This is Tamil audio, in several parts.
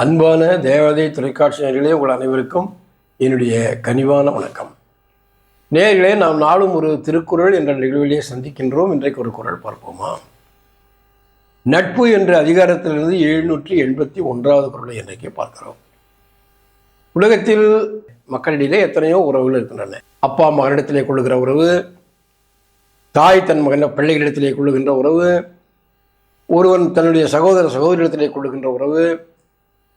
அன்பான தேவதை தொலைக்காட்சி நேர்களே உங்கள் அனைவருக்கும் என்னுடைய கனிவான வணக்கம். நேர்களே நாம் நாளும் ஒரு திருக்குறள் என்ற நிகழ்விலே சந்திக்கின்றோம். இன்றைக்கு ஒரு குரல் பார்ப்போமா? நட்பு என்ற அதிகாரத்திலிருந்து எழுநூற்றி எண்பத்தி ஒன்றாவது குரலை இன்றைக்கு பார்க்கிறோம். உலகத்தில் மக்களிடையே எத்தனையோ உறவுகள் இருக்கின்றன. அப்பா மகனிடத்திலே கொள்ளுகிற உறவு தாய் தன் மகன் பிள்ளைகளிடத்திலே கொள்ளுகின்ற உறவு ஒருவன் தன்னுடைய சகோதர சகோதரிடத்திலே கொள்ளுகின்ற உறவு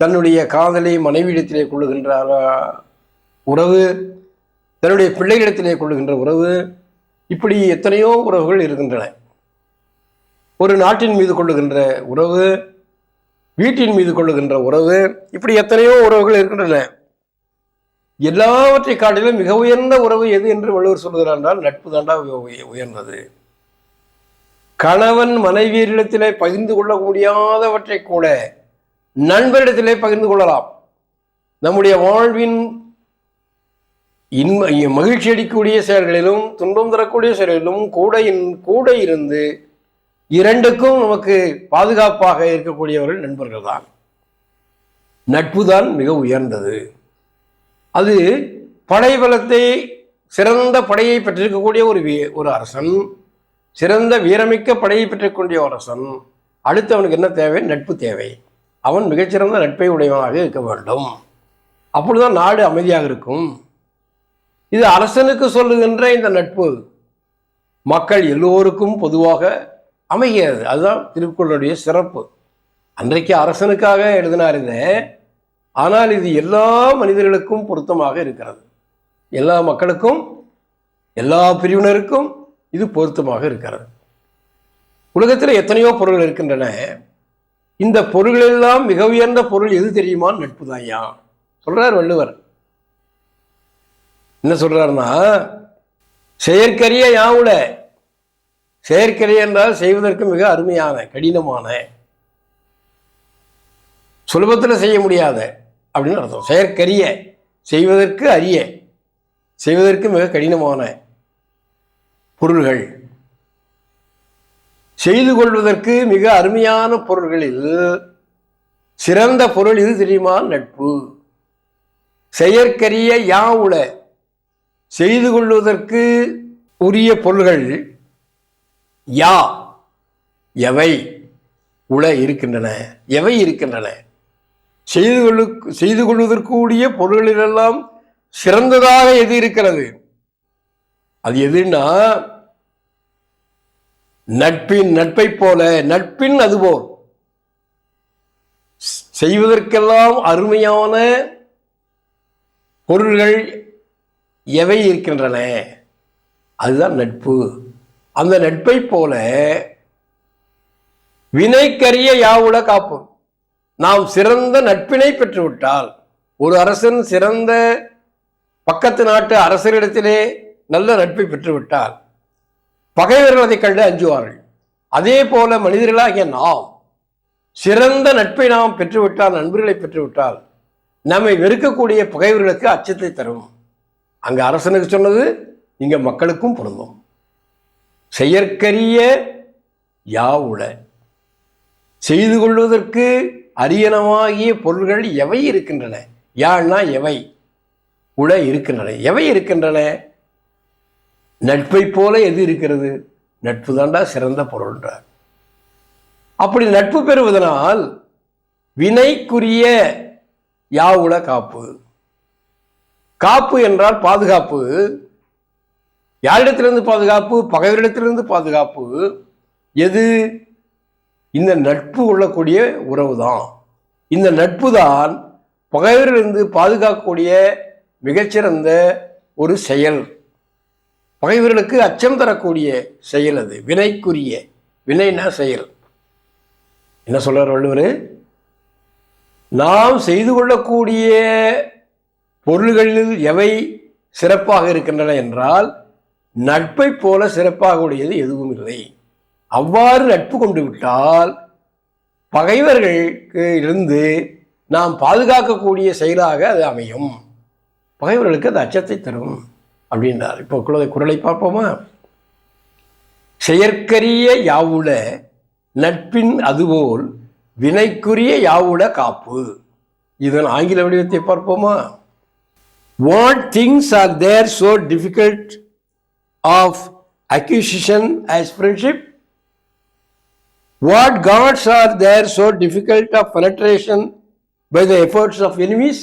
தன்னுடைய காதலை மனைவியிடத்திலே கொள்ளுகின்ற உறவு தன்னுடைய பிள்ளைகளிடத்திலே கொள்ளுகின்ற உறவு இப்படி எத்தனையோ உறவுகள் இருக்கின்றன. ஒரு நாட்டின் மீது கொள்ளுகின்ற உறவு வீட்டின் மீது கொள்ளுகின்ற உறவு இப்படி எத்தனையோ உறவுகள் இருக்கின்றன. எல்லாவற்றை காட்டிலும் மிக உயர்ந்த உறவு எது என்று வள்ளுவர் சொல்கிறார் என்றால் நட்பு தாண்டா உயர்ந்தது. கணவன் மனைவியரிடத்திலே பகிர்ந்து கொள்ள முடியாதவற்றை கூட நண்பரிடத்திலே பகிர்ந்து கொள்ளலாம். நம்முடைய வாழ்வின் இன்ம மகிழ்ச்சி அடிக்கக்கூடிய செயல்களிலும் துன்பம் தரக்கூடிய செயல்களிலும் கூட இன்- கூட இருந்து இரண்டுக்கும் நமக்கு பாதுகாப்பாக இருக்கக்கூடியவர்கள் நண்பர்கள் தான். நட்பு தான் மிக உயர்ந்தது. அது படைபலத்தை சிறந்த படையை பெற்றிருக்கக்கூடிய ஒரு வீ- ஒரு அரசன் சிறந்த வீரமிக்க படையை பெற்றுக்கொண்டிய ஒரு அரசன் அடுத்து அவனுக்கு என்ன தேவை? நட்பு தேவை. அவன் மிகச்சிறந்த நட்பை உடையவனாக இருக்க வேண்டும். அப்பொழுதுதான் நாடு அமைதியாக இருக்கும். இது அரசனுக்கு சொல்லுகின்ற இந்த நட்பு. மக்கள் எல்லோருக்கும் பொதுவாக அமைகிறது. அதுதான் திருக்குறளுடைய சிறப்பு. அன்றைக்கு அரசனுக்காக எழுதினார் இதை. ஆனால் இது எல்லா மனிதர்களுக்கும் பொருத்தமாக இருக்கிறது. எல்லா மக்களுக்கும் எல்லா பிரிவினருக்கும் இது பொருத்தமாக இருக்கிறது. உலகத்தில் எத்தனையோ பொருள்கள் இருக்கின்றன. இந்த பொருள்களெல்லாம் மிக உயர்ந்த பொருள் எது தெரியுமா? நட்பு தான்யா சொல்றார் வள்ளுவர். என்ன சொல்றாருன்னா செயற்கரிய யாவுல? செயற்கரிய என்றால் செய்வதற்கு மிக அருமையான கடினமான. சுலபத்தில் செய்ய முடியாத அப்படின்னு அர்த்தம். செயற்கரிய செய்வதற்கு அரிய செய்வதற்கு மிக கடினமான பொருள்கள். செய்து கொள்வதற்கு மிக அருமையான பொருள்களில் சிறந்த பொருள் இது தெரியுமா? நட்பு. செயற்கரிய யாவுல செய்து கொள்வதற்கு உரிய பொருள்கள் யா. எவை? உள இருக்கின்றன. எவை இருக்கின்றன? செய்து கொள்ளு செய்து கொள்வதற்குரிய பொருள்களெல்லாம் சிறந்ததாக எது இருக்கிறது? அது எதுன்னா நட்பின் நட்பை போல நட்பின் அதுபோல். செய்வதற்கெல்லாம் அருமையான பொருள்கள் எவை இருக்கின்றன? அதுதான் நட்பு. அந்த நட்பை போல வினைக்கரிய யாவுட காப்பு நாம் சிறந்த நட்பினை பெற்றுவிட்டால் ஒரு அரசன் சிறந்த பக்கத்து நாட்டு அரசரிடத்திலே நல்ல நட்பை பெற்றுவிட்டால் பகைவர்கள் அதை கண்டு அஞ்சுவார்கள். அதே போல மனிதர்களாகிய நாம் சிறந்த நட்பை நாம் பெற்றுவிட்டால் நண்பர்களை பெற்றுவிட்டால் நம்மை வெறுக்கக்கூடிய பகைவர்களுக்கு அச்சத்தை தரும். அங்கே அரசனுக்கு சொன்னது இங்கே மக்களுக்கும் பொருந்தும். செயற்கரிய யாவுல செய்து கொள்வதற்கு அரியனமாகிய பொருள்கள் எவை இருக்கின்றன? யாழ்னா எவை? உள இருக்கின்றன. எவை இருக்கின்றன? நட்பை போல எது இருக்கிறது? நட்பு தாண்டா சிறந்த பொருள்ன்றார். அப்படி நட்பு பெறுவதனால் வினைக்குரிய யாவுல காப்பு? காப்பு என்றால் பாதுகாப்பு. யாரிடத்திலிருந்து பாதுகாப்பு? பகைவரிடத்திலிருந்து பாதுகாப்பு. எது? இந்த நட்பு கொள்ளக்கூடிய உறவு தான் இந்த நட்பு தான் பகைவரிலிருந்து பாதுகாக்கக்கூடிய மிகச்சிறந்த ஒரு செயல். பகைவர்களுக்கு அச்சம் தரக்கூடிய செயல் அது. வினைக்குரிய வினைனா செயல். என்ன சொல்கிறார் வள்ளுவர்? நாம் செய்து கொள்ளக்கூடிய பொருள்களில் எவை சிறப்பாக இருக்கின்றன என்றால் நட்பை போல சிறப்பாக உடையது எதுவும் இல்லை. அவ்வாறு நட்பு கொண்டு விட்டால் பகைவர்களுக்கு இருந்து நாம் பாதுகாக்கக்கூடிய செயலாக அது அமையும். பகைவர்களுக்கு அது அச்சத்தை தரும். அப்படின்றார். இப்போ குழந்தை குரலை பார்ப்போமா? செயற்கரிய யாவுல நட்பின் அதுபோல் வினைக்குரிய யாவுல காப்பு. இதன் ஆங்கில வடிவத்தை பார்ப்போமா? What things are there so difficult of acquisition as friendship what guards are there so difficult of penetration by the efforts of enemies